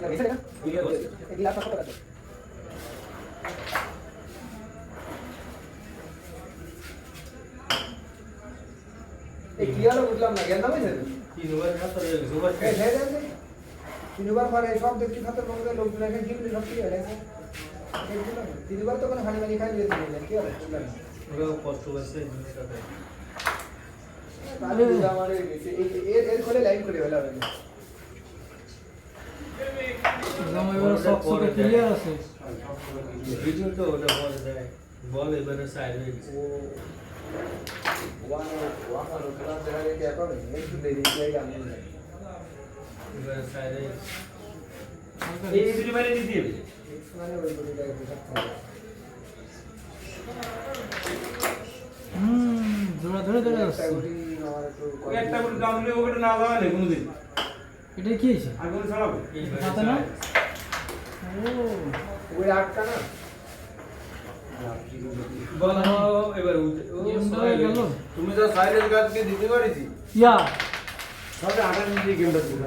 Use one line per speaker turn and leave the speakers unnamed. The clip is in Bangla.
টাকা এই কি হলো বুঝলাম না হে হে তিনবার পরে সব দেখছি খাতে মধ্যে লোক লেখে কি সব তিনবার তো কোনো হানি মানি খাই দিয়েছে কি হবে?
একদম এবার সব সব ক্লিয়ার আছে
বল এবারে সাইড হয়ে গেছে
ও ওয়ান ওয়ান আর ক্লাস দেখা যায় কি এখন একটু দেরি হয়ে গেল
এবারে সাইড হয়ে গেছে
হালকা
এই দুটো বাইরে দিয়ে দিবে
মানে ওই করে যায়
ধরে ধরে
একটু
ওই একটা করে ওটা না দেওয়া কোনোদিন।
এটা কি হয়েছে?
আর কোনো ছাড়াবো
হাতে না? ও।
ওই আটটা না?
গেল
তুমি তো সাইলেন্স গাছকে দিতে পারিছি।
ইয়া।
সবে আঠাশ মিনিট গেমটা ছিল